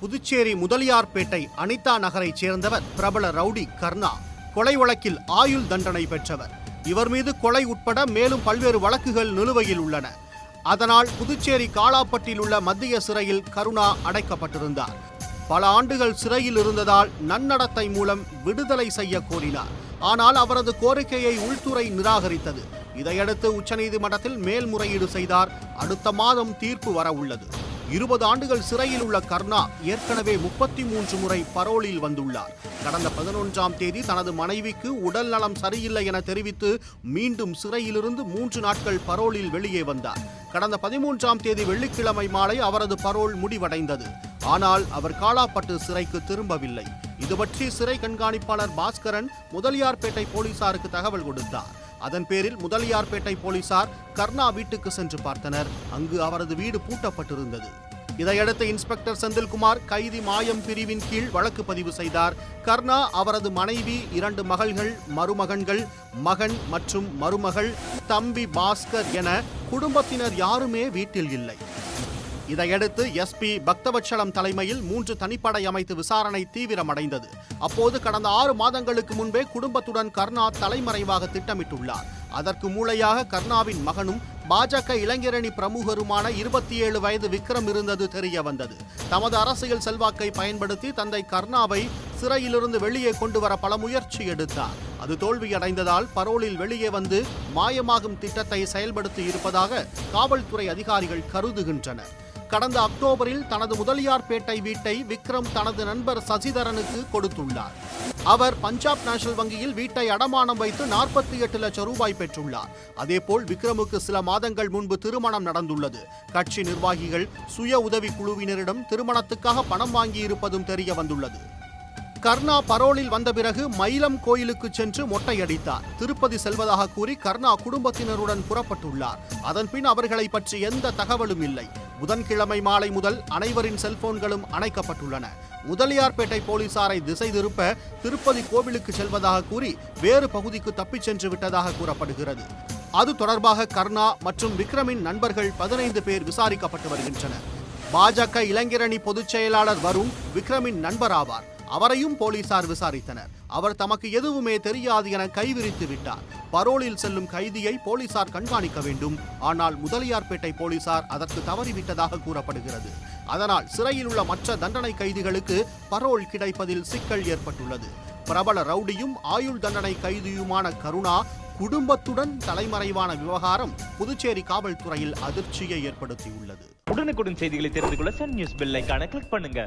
புதுச்சேரி முதலியார்பேட்டை அனிதா நகரைச் சேர்ந்தவர் பிரபல ரவுடி கர்ணா. கொலை வழக்கில் ஆயுள் தண்டனை பெற்றவர். இவர் மீது கொலை உட்பட மேலும் பல்வேறு வழக்குகள் நிலுவையில் உள்ளன. அதனால் புதுச்சேரி காலாப்பட்டில் உள்ள மத்திய சிறையில் கருணா அடைக்கப்பட்டிருந்தார். பல ஆண்டுகள் சிறையில் இருந்ததால் நன்னடத்தை மூலம் விடுதலை செய்ய கோரினார். ஆனால் அவரது கோரிக்கையை உள்துறை நிராகரித்தது. இதையடுத்து உச்சநீதிமன்றத்தில் மேல்முறையீடு செய்தார். அடுத்த மாதம் தீர்ப்பு வர உள்ளது. இருபது ஆண்டுகள் சிறையில் உள்ள கர்ணா ஏற்கனவே முப்பத்தி மூன்று முறை பரோலில் வந்துள்ளார். கடந்த பதினொன்றாம் தேதி தனது மனைவிக்கு உடல் நலம் சரியில்லை என தெரிவித்து மீண்டும் சிறையிலிருந்து மூன்று நாட்கள் பரோலில் வெளியே வந்தார். கடந்த பதிமூன்றாம் தேதி வெள்ளிக்கிழமை மாலை அவரது பரோல் முடிவடைந்தது. ஆனால் அவர் காலாப்பட்டு சிறைக்கு திரும்பவில்லை. இது பற்றி சிறை கண்காணிப்பாளர் பாஸ்கரன் முதலியார்பேட்டை போலீசாருக்கு தகவல் கொடுத்தார். அதன் பேரில் முதலியார்பேட்டை போலீசார் கர்ணா வீட்டுக்கு சென்று பார்த்தனர். அங்கு அவரது வீடு பூட்டப்பட்டிருந்தது. இதையடுத்து இன்ஸ்பெக்டர் செந்தில்குமார் கைதி மாயம் பிரிவின் கீழ் வழக்கு பதிவு செய்தார். கர்ணா அவரது மனைவி இரண்டு மகள்கள் மருமகன்கள் மகன் மற்றும் மருமகள் தம்பி பாஸ்கர் என குடும்பத்தினர் யாருமே வீட்டில் இல்லை. இதையடுத்து எஸ்பி பக்தவட்சலம் தலைமையில் மூன்று தனிப்படை அமைத்து விசாரணை தீவிரமடைந்தது. அப்போது கடந்த ஆறு மாதங்களுக்கு முன்பே குடும்பத்துடன் கர்ணா தலைமறைவாக திட்டமிட்டுள்ளார். அதற்கு மூளையாக கர்ணாவின் மகனும் பாஜக இளைஞரணி பிரமுகருமான இருபத்தி ஏழு வயது விக்ரம் இருந்தது தெரிய வந்தது தமது அரசியல் செல்வாக்கை பயன்படுத்தி தந்தை கர்ணாவை சிறையிலிருந்து வெளியே கொண்டு வர பல முயற்சி எடுத்தார். அது தோல்வியடைந்ததால் பரோலில் வெளியே வந்து மாயமாகும் திட்டத்தை செயல்படுத்தி இருப்பதாக காவல்துறை அதிகாரிகள் கருதுகின்றனர். கடந்த அக்டோபரில் தனது முதலியார்பேட்டை வீட்டை விக்ரம் தனது நண்பர் சசிதரனுக்கு கொடுத்துள்ளார். அவர் பஞ்சாப் நேஷனல் வங்கியில் வீட்டை அடமானம் வைத்து நாற்பத்தி எட்டு லட்சம் ரூபாய் பெற்றுள்ளார். அதேபோல் விக்ரமுக்கு சில மாதங்கள் முன்பு திருமணம் நடந்துள்ளது. கட்சி நிர்வாகிகள் சுய உதவி குழுவினரிடம் திருமணத்துக்காக பணம் வாங்கியிருப்பதும் தெரிய வந்துள்ளது. கர்ணா பரோலில் வந்த பிறகு மயிலம் கோயிலுக்கு சென்று மொட்டையடித்தார். திருப்பதி செல்வதாக கூறி கர்ணா குடும்பத்தினருடன் புறப்பட்டுள்ளார். அதன்பின் அவர்களை பற்றி எந்த தகவலும் இல்லை. புதன்கிழமை மாலை முதல் அனைவரின் செல்போன்களும் அணைக்கப்பட்டுள்ளன. முதலியார்பேட்டை போலீசாரை திசை திருப்ப திருப்பதி கோவிலுக்கு செல்வதாக கூறி வேறு பகுதிக்கு தப்பிச் சென்று விட்டதாக கூறப்படுகிறது. அது தொடர்பாக கர்ணா மற்றும் விக்ரமின் நண்பர்கள் பதினைந்து பேர் விசாரிக்கப்பட்டு வருகின்றனர். பாஜக இளைஞரணி பொதுச் செயலாளர் வருண் விக்ரமின் நண்பர் ஆவார். அவரையும் போலீசார் விசாரித்தனர். அவர் தமக்கு எதுவுமே தெரியாது என கைவிரித்து விட்டார். பரோலில் செல்லும் கைதியை போலீசார் கண்காணிக்க வேண்டும். ஆனால் முதலியார்பேட்டை போலீசார் அதற்கு தவறிவிட்டதாக கூறப்படுகிறது. அதனால் சிறையில் உள்ள மற்ற தண்டனை கைதிகளுக்கு பரோல் கிடைப்பதில் சிக்கல் ஏற்பட்டுள்ளது. பிரபல ரவுடியும் ஆயுள் தண்டனை கைதியுமான கருணா குடும்பத்துடன் தலைமறைவான விவகாரம் புதுச்சேரி காவல்துறையில் அதிர்ச்சியை ஏற்படுத்தியுள்ளது. உடனுக்குடன் செய்திகளை தெரிந்து கொள்ள சன் நியூஸ் பெல் கிளிக் பண்ணுங்க.